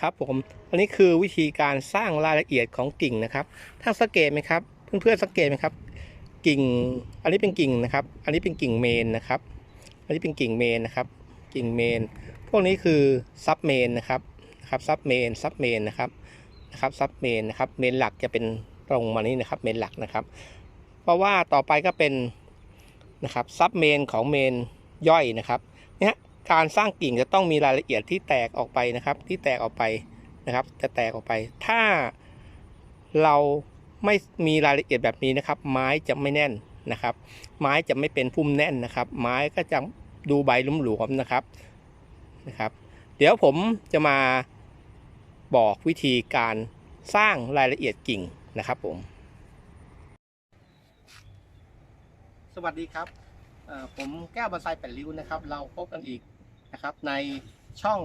ครับผมอันนี้คือวิธีการสร้างรายละเอียดของกิ่งนะครับท่านสังเกตไหมครับ เพื่อนๆสังเกตไหมครับ กิ่ง อันนี้เป็นกิ่งนะครับ อันนี้เป็นกิ่งเมนนะครับ อันนี้เป็นกิ่งเมนนะครับ กิ่งเมน พวกนี้คือซับเมนนะครับครับซับเมนซับเมนนะครับนะครับซับเมนนะครับ เมนหลักจะเป็นตรงมานี้นะครับ เมนหลักนะครับ เพราะว่าต่อไปก็เป็นนะครับซับเมนของเมนย่อยนะครับ การสร้างกิ่งจะต้องมีรายละเอียดที่แตกออกไปนะครับ ที่แตกออกไปนะครับ จะแตกออกไป ถ้าเราไม่มีรายละเอียดแบบนี้นะครับ ไม้จะไม่แน่นนะครับ ไม้จะไม่เป็นพุ่มแน่นนะครับ ไม้ก็จะดูใบหลวมๆนะครับนะครับ เดี๋ยวผมจะมาบอกวิธีการสร้างรายละเอียดกิ่งนะครับผม สวัสดีครับ ผมแก้วบอนไซแปดริ้วนะครับ เราพบกันอีกนะครับในช่อง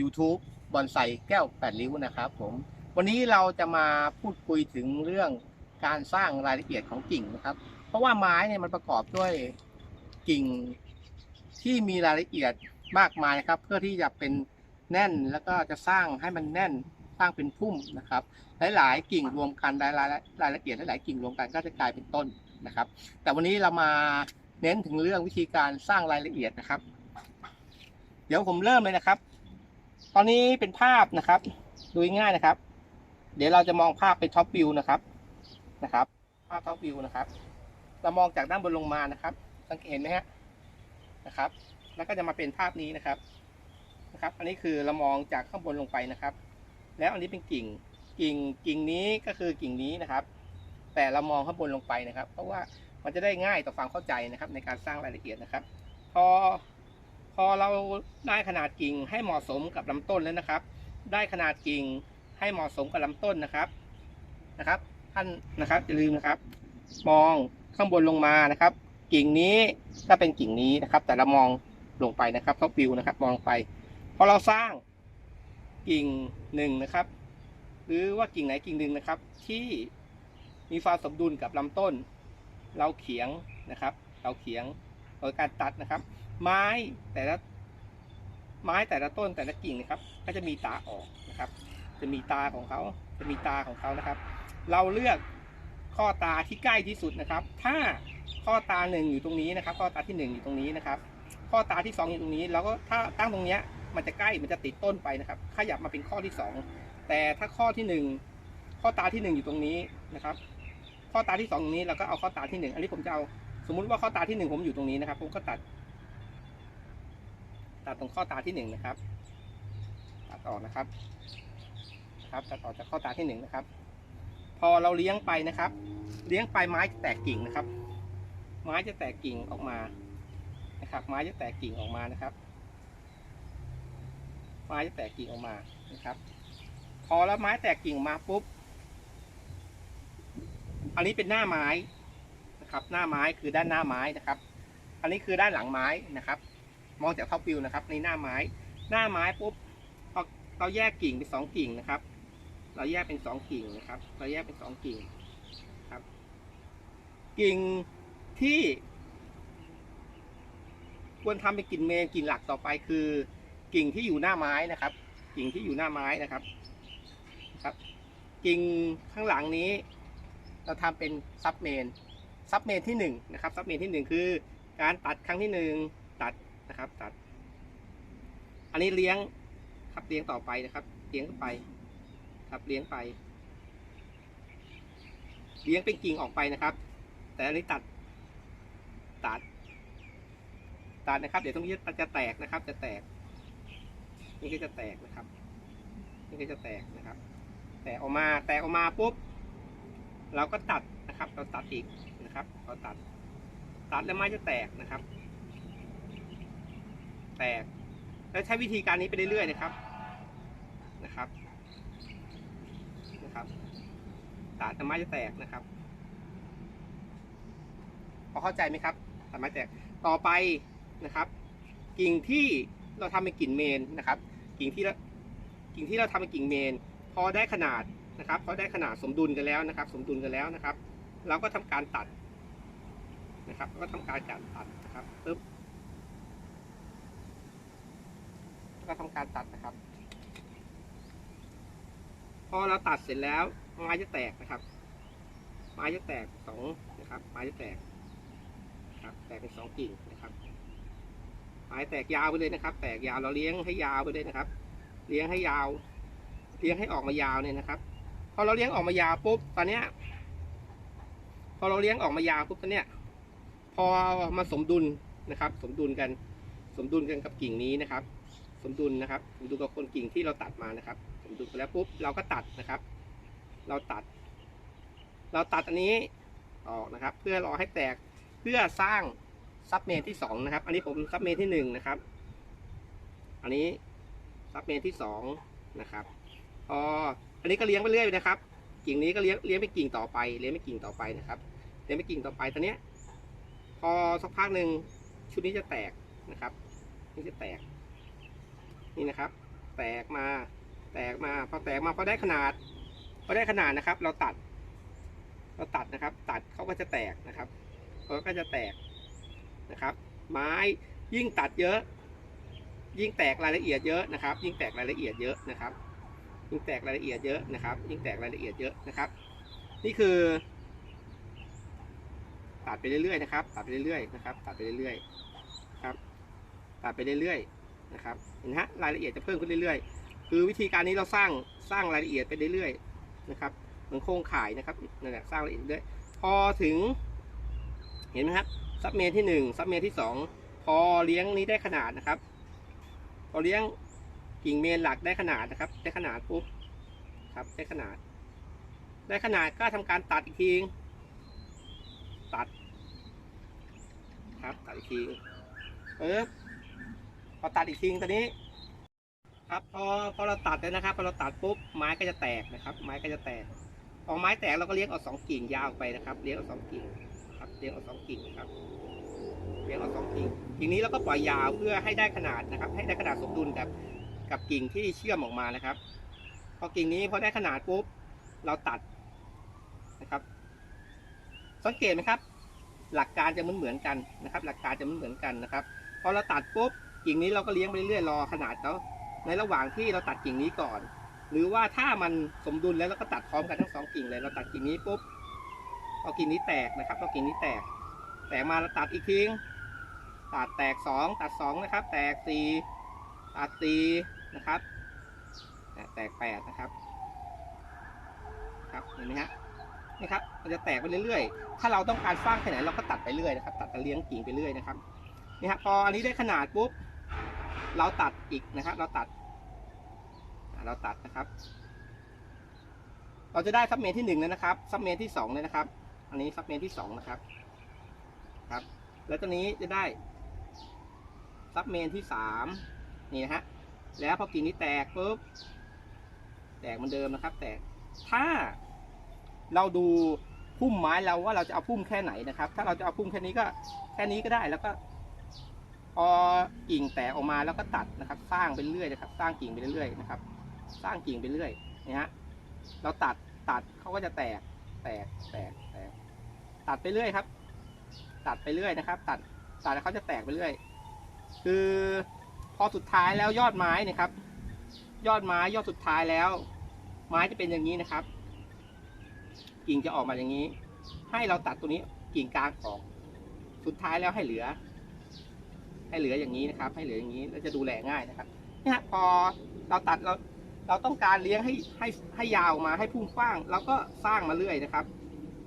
YouTube บอนไซแก้วแปดริ้วนะครับผมวันนี้เราจะมาพูดคุยถึงเรื่องการสร้างรายละเอียดของกิ่งนะครับ เพราะว่าไม้เนี่ยมันประกอบด้วยกิ่งที่มีรายละเอียดมากมายนะครับ เพื่อที่จะเป็นแน่นแล้วก็จะสร้างให้มันแน่นสร้างเป็นพุ่มนะครับ หลาย ๆ กิ่งรวมกันรายรายรายละเอียดหลายๆกิ่งรวมกันก็จะกลายเป็นต้นนะครับ แต่วันนี้เรามา เน้นถึงเรื่องวิธีการสร้างรายละเอียดนะครับ เดี๋ยวผมเริ่มเลยนะครับ ตอนนี้เป็นภาพนะครับดูง่ายนะครับ เดี๋ยวเราจะมองภาพเป็นท็อปวิวนะครับนะครับ ภาพท็อปวิวนะครับ เรามองจากด้านบนลงมานะครับ สังเกตเห็นไหมฮะนะครับ แล้วก็จะมาเป็นภาพนี้นะครับนะครับ อันนี้คือเรามองจากข้างบนลงไปนะครับ แล้วอันนี้เป็นกิ่งกิ่งกิ่งนี้ก็คือกิ่งนี้นะครับ แต่เรามองข้างบนลงไปนะครับ เพราะว่า มันจะได้ง่ายต่อความเข้าใจนะครับในการสร้างรายละเอียดนะครับ พอพอเราได้ขนาดกิ่งให้เหมาะสมกับลำต้นแล้วนะครับ ได้ขนาดกิ่งให้เหมาะสมกับลำต้นนะครับนะครับ ท่านนะครับอย่าลืมนะครับ มองข้างบนลงมานะครับ กิ่งนี้ก็เป็นกิ่งนี้นะครับ แต่เรามองลงไปนะครับท็อปวิวนะครับ มองลงไปพอเราสร้างกิ่งหนึ่งนะครับ หรือว่ากิ่งไหนกิ่งหนึ่งนะครับ ที่มีความสมดุลกับลำต้น เราเขียงนะครับ เราเขียงโดยการตัดนะครับ ไม้แต่ละไม้แต่ละต้นแต่ละกิ่งนะครับ ก็จะมีตาออกนะครับ จะมีตาของเขาจะมีตาของเขานะครับ เราเลือกข้อตาที่ใกล้ที่สุดนะครับ ถ้าข้อตาหนึ่งอยู่ตรงนี้นะครับ ข้อตาที่หนึ่งอยู่ตรงนี้นะครับ ข้อตาที่สองอยู่ตรงนี้เราก็ถ้าตั้งตรงเนี้ยมันจะใกล้มันจะติดต้นไปนะครับ ขยับมาเป็นข้อที่สองแต่ถ้าข้อที่หนึ่งข้อตาที่หนึ่งอยู่ตรงนี้นะครับ ข้อตาที่สองตรงนี้เราก็เอาข้อตาที่หนึ่งอันนี้ผมจะเอาสมมุติว่าข้อตาที่หนึ่งผมอยู่ตรงนี้นะครับ ผมก็ตัด ตัดตรงข้อตาที่หนึ่งนะครับ ตัดออกนะครับ ครับตัดออกจากข้อตาที่หนึ่งนะครับ พอเราเลี้ยงไปนะครับ เลี้ยงไปไม้จะแตกกิ่งนะครับ ไม้จะแตกกิ่งออกมานะครับ ไม้จะแตกกิ่งออกมานะครับ ไม้จะแตกกิ่งออกมานะครับ พอแล้วไม้แตกกิ่งมาปุ๊บ อันนี้เป็นหน้าไม้นะครับ หน้าไม้คือด้านหน้าไม้นะครับ อันนี้คือด้านหลังไม้นะครับ มองจากท็อปวิวนะครับในหน้าไม้ หน้าไม้ปุ๊บพอเราแยกกิ่งเป็นสองกิ่งนะครับ เราแยกเป็นสองกิ่งนะครับ เราแยกเป็นสองกิ่งครับ กิ่งที่ควรทำเป็นกิ่งเมนกิ่งหลักต่อไปคือ กิ่งที่อยู่หน้าไม้นะครับ กิ่งที่อยู่หน้าไม้นะครับ ครับ กิ่งข้างหลังนี้ เราทำเป็นซับเมนซับเมนที่หนึ่งนะครับซับเมนที่หนึ่งคือการตัดครั้งที่หนึ่งตัดนะครับตัด อันนี้เลี้ยงครับเลี้ยงต่อไปนะครับ เลี้ยงไป ครับเลี้ยงไป เลี้ยงเป็นกิ่งออกไปนะครับ แต่อันนี้ตัด ตัด ตัดนะครับ เดี๋ยวตรงนี้จะแตกนะครับ จะแตก นี่ก็จะแตกนะครับ นี่ก็จะแตกนะครับ แตกออกมา แตกออกมาปุ๊บ เราก็ตัดนะครับ เราตัดอีกนะครับ เราตัด ตัดแล้วไม้จะแตกนะครับ แตก แล้วใช้วิธีการนี้ไปเรื่อยๆนะครับ นะครับ นะครับ ตัดแล้วไม้จะแตกนะครับ พอเข้าใจไหมครับตัดไม้แตก ต่อไปนะครับ กิ่งที่เราทำเป็นกิ่งเมนนะครับ กิ่งที่กิ่งที่เราทำเป็นกิ่งเมน พอได้ขนาด นะครับพอได้ขนาดสมดุลกันแล้วนะครับ สมดุลกันแล้วนะครับ เราก็ทำการตัดนะครับก็ทำการการตัดนะครับปึ๊บก็ทำการตัดนะครับ พอเราตัดเสร็จแล้วไม้จะแตกนะครับ ไม้จะแตกสองนะครับ ไม้จะแตกครับ แตกเป็นสองกิ่งนะครับไม้แตกยาวไปเลยนะครับ แตกยาวเราเลี้ยงให้ยาวไปเลยนะครับ เลี้ยงให้ยาว เลี้ยงให้ออกมายาวเนี่ยนะครับ อเราเลี้ยงออกมายาวปุ๊บตอนเนี้ย พอเราเลี้ยงออกมายาวปุ๊บตอนเนี้ย พอมาสมดุลนะครับ สมดุลกัน สมดุลกันกับกิ่งนี้นะครับ สมดุลนะครับสมดุลกับคนกิ่งที่เราตัดมานะครับ สมดุลไปแล้วปุ๊บเราก็ตัดนะครับ เราตัด เราตัดอันนี้ออกนะครับ เพื่อรอให้แตกเพื่อสร้างซับเมนที่สองนะครับ อันนี้ผมซับเมนที่หนึ่งนะครับ อันนี้ซับเมนที่สองนะครับ พออันนี้ก็เลี้ยงไปเรื่อยนะครับ กิ่งนี้ก็เลี้ยงเลี้ยงไปกิ่งต่อไปเลี้ยงไปกิ่งต่อไปนะครับเลี้ยงไปกิ่งต่อไปตอนเนี้ย พอสักพักหนึ่งชุดนี้จะแตกนะครับ นี่จะแตก นี่นะครับ แตกมา แตกมาพอแตกมาพอได้ขนาดพอได้ขนาดนะครับ เราตัด เราตัดนะครับ ตัดเขาก็จะแตกนะครับเขาก็จะแตกนะครับ ไม้ยิ่งตัดเยอะ ยิ่งแตกรายละเอียดเยอะนะครับ ยิ่งแตกรายละเอียดเยอะนะครับ ยิ่งแตกรายละเอียดเยอะนะครับ ยิ่งแตกรายละเอียดเยอะนะครับ นี่คือ ตัดไปเรื่อยๆนะครับ ตัดไปเรื่อยๆนะครับ ตัดไปเรื่อยๆครับ ตัดไปเรื่อยๆนะครับ เห็นไหมฮะรายละเอียดจะเพิ่มขึ้นเรื่อยๆ คือวิธีการนี้เราสร้างสร้างรายละเอียดไปเรื่อยๆนะครับเหมือนโครงข่ายนะครับนั่นแหละสร้างรายละเอียดเรื่อยพอถึง เห็นไหมครับซับเมนที่หนึ่งซับเมนที่สองพอเลี้ยงนี้ได้ขนาดนะครับ พอเลี้ยง กิ่งเมนหลักได้ขนาดนะครับ ได้ขนาดปุ๊บครับได้ขนาด ได้ขนาดก็ทำการตัดอีกทีตัด ครับตัดอีกทีปึ๊บพอตัดอีกทีตอนนี้ ครับพอพอเราตัดเลยนะครับพอเราตัดปุ๊บไม้ก็จะแตกนะครับ ไม้ก็จะแตกพอไม้แตกเราก็เลี้ยงเอาสองกิ่งยาวไปนะครับ เลี้ยงเอาสองกิ่งครับเลี้ยงเอาสองกิ่งครับเลี้ยงเอาสองกิ่งกิ่งนี้เราก็ปล่อยยาวเพื่อให้ได้ขนาดนะครับ ให้ได้ขนาดสมดุลกับ กับกิ่งที่เชื่อมออกมานะครับ พอกิ่งนี้พอได้ขนาดปุ๊บเราตัดนะครับ สังเกตไหมครับ หลักการจะเหมือนเหมือนกันนะครับ หลักการจะเหมือนเหมือนกันนะครับพอเราตัดปุ๊บกิ่งนี้เราก็เลี้ยงไปเรื่อยๆรอขนาดแล้วในระหว่างที่เราตัดกิ่งนี้ก่อน หรือว่าถ้ามันสมดุลแล้วเราก็ตัดพร้อมกันทั้งสองกิ่งเลยเราตัดกิ่งนี้ปุ๊บพอกิ่งนี้แตกนะครับพอกิ่งนี้แตก แตกมาเราตัดอีกทีตัดแตกสองตัดสองนะครับ แตกสี่ตัดสี่ นะครับแตกแปดนะครับ ครับ เห็นไหมฮะนี่ครับ มันจะแตกไปเรื่อยๆ ถ้าเราต้องการสร้างแค่ไหนเราก็ตัดไปเรื่อยนะครับ ตัดตะเลี้ยงกิ่งไปเรื่อยนะครับ นี่ครับพออันนี้ได้ขนาดปุ๊บ เราตัดอีกนะครับ เราตัด เราตัดนะครับ เราจะได้ซับเมนที่หนึ่งแล้วนะครับ ซับเมนที่สองเลยนะครับ อันนี้ซับเมนที่สองนะครับ ครับ แล้วตัวนี้จะได้ซับเมนที่สามนี่นะฮะ แล้วพอกิ่งนี้แตกปุ๊บแตกเหมือนเดิมนะครับ แตกถ้าเราดูพุ่มไม้เราว่าเราจะเอาพุ่มแค่ไหนนะครับ ถ้าเราจะเอาพุ่มแค่นี้ก็แค่นี้ก็ได้แล้วก็พอกิ่งแตกออกมาแล้วก็ตัดนะครับ สร้างไปเรื่อยนะครับ สร้างกิ่งไปเรื่อยนะครับ สร้างกิ่งไปเรื่อยนะฮะเราตัดตัดเขาก็จะแตก แตกแตกแตกตัดไปเรื่อยครับ ตัดไปเรื่อยนะครับ ตัดตัดแล้วเขาจะแตกไปเรื่อย คือ พอสุดท้ายแล้วยอดไม้เนะครับ ยอดไม้ยอดสุดท้ายแล้ว ไม้จะเป็นอย่างนี้นะครับ กิ่งจะออกมาอย่างนี้ ให้เราตัดตัวนี้กิ่งกลางออก สุดท้ายแล้วให้เหลือ ให้เหลืออย่างนี้นะครับ ให้เหลืออย่างนี้แล้วจะดูแลง่ายนะครับเนี่ยพอเราตัดเราเราต้องการเลี้ยงให้ให้ให้ยาวมาให้พุ่งกว้างเราก็สร้างมาเรื่อยนะครับ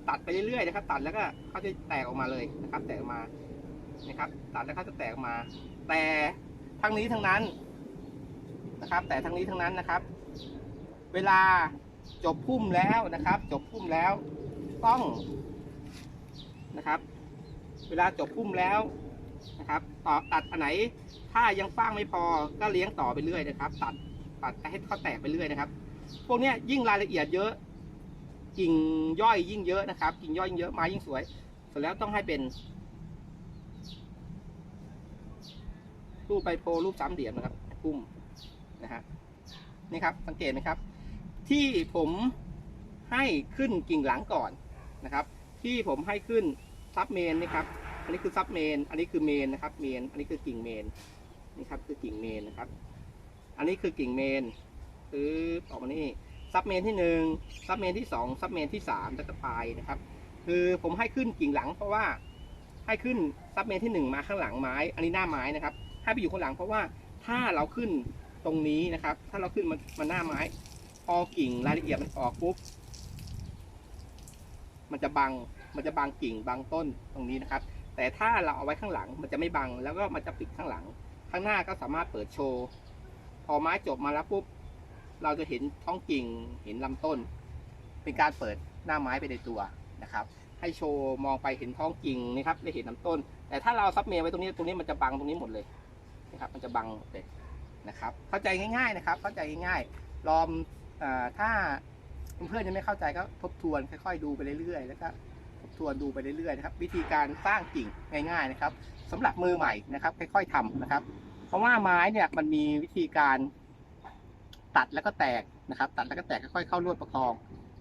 ตัดไปเรื่อยๆนะครับ ตัดแล้วก็เขาจะแตกออกมาเลยนะครับ แตกออกมานะครับ ตัดแล้วเขาจะแตกออกมา แต่ ทั้งนี้ทั้งนั้นนะครับ แต่ทั้งนี้ทั้งนั้นนะครับ เวลาจบพุ่มแล้วนะครับ จบพุ่มแล้วต้องนะครับ เวลาจบพุ่มแล้วนะครับต่อตัดอันไหน ถ้ายังฟ้างไม่พอก็เลี้ยงต่อไปเรื่อยนะครับ ตัดตัดให้เขาแตกไปเรื่อยนะครับ พวกนี้ยยิ่งรายละเอียดเยอะกิ่งย่อยยิ่งเยอะนะครับ กิ่งย่อยยิ่งเยอะไม้ยิ่งสวยเสร็จแล้วต้องให้เป็น รูปใบโพรูปสามเหลี่ยมนะครับพุ่มนะฮะนี่ครับสังเกตไหมครับ ที่ผมให้ขึ้นกิ่งหลังก่อนนะครับ ที่ผมให้ขึ้นซับเมนนะครับอันนี้คือซับเมนอันนี้คือเมนนะครับเมนอันนี้คือกิ่งเมนนี่ครับคือกิ่งเมนนะครับ อันนี้คือกิ่งเมนคือออกมานี่ซับเมนที่หนึ่งซับเมนที่สองซับเมนที่สามแล้วก็ปลายนะครับ คือผมให้ขึ้นกิ่งหลังเพราะว่าให้ขึ้นซับเมนที่หนึ่งมาข้างหลังไม้ อันนี้หน้าไม้นะครับ ให้ไปอยู่ข้างหลังเพราะว่าถ้าเราขึ้นตรงนี้นะครับ ถ้าเราขึ้นมามาหน้าไม้พอกิ่งรายละเอียดมันออกปุ๊บมันจะบังมันจะบังกิ่งบังต้นตรงนี้นะครับ แต่ถ้าเราเอาไว้ข้างหลังมันจะไม่บังแล้วก็มันจะปิดข้างหลัง ข้างหน้าก็สามารถเปิดโชว์พอไม้จบมาแล้วปุ๊บเราจะเห็นท้องกิ่งเห็นลำต้น เป็นการเปิดหน้าไม้ไปในตัวนะครับ ให้โชว์มองไปเห็นท้องกิ่งนะครับได้เห็นลำต้น แต่ถ้าเราซับเมย์ไว้ตรงนี้ตรงนี้มันจะบังตรงนี้หมดเลย นะครับ มันจะบังหมดเลยนะครับ เข้าใจง่าย ๆนะครับ เข้าใจง่ายๆลองเอถ้าเพื่อนๆยังไม่เข้าใจก็ทบทวนค่อยๆดูไปเรื่อยๆแล้วก็ทบทวนดูไปเรื่อยๆนะครับ วิธีการสร้างกิ่งง่ายๆนะครับสำหรับมือใหม่นะครับ ค่อย ๆทำนะครับ เพราะว่าไม้เนี่ยมันมีวิธีการตัดแล้วก็แตกนะครับ ตัดแล้วก็แตกค่อยๆเข้าลวดประคอง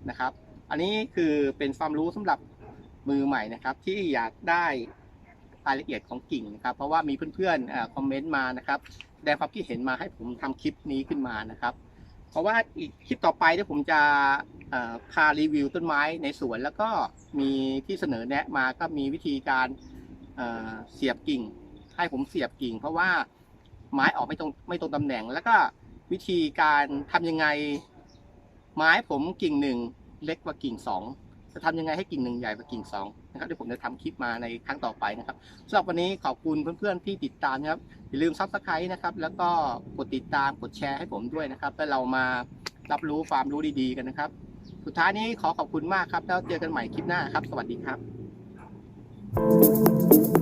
นะครับ อันนี้คือเป็นความรู้สำหรับมือใหม่นะครับ ที่อยากได้ รายละเอียดของกิ่งนะครับ เพราะว่ามีเพื่อนๆคอมเมนต์มานะครับแสดงความคิดเห็นมาให้ผมทำคลิปนี้ขึ้นมานะครับ เพราะว่าอีกคลิปต่อไปที่ผมจะพารีวิวต้นไม้ในสวน แล้วก็มีที่เสนอแนะมาก็มีวิธีการเเสียบกิ่ง ให้ผมเสียบกิ่ง เพราะว่าไม้ออกไม่ตรงไม่ตรงตำแหน่ง แล้วก็วิธีการทำยังไงไม้ผมกิ่งหนึ่งเล็กกว่ากิ่งสองจะทำยังไงให้กิ่งหนึ่งใหญ่กว่ากิ่งสอง นะครับเดี๋ยวผมจะทำคลิปมาในครั้งต่อไปนะครับสำหรับวันนี้ขอบคุณเพื่อนๆที่ติดตามนะครับอย่าลืมซับสไครต์นะครับ แล้วก็กดติดตามกดแชร์ให้ผมด้วยนะครับแล้วเรามารับรู้ความรู้ดีๆกันนะครับ สุดท้ายนี้ขอขอบคุณมากครับ แล้วเจอกันใหม่คลิปหน้าครับ สวัสดีครับ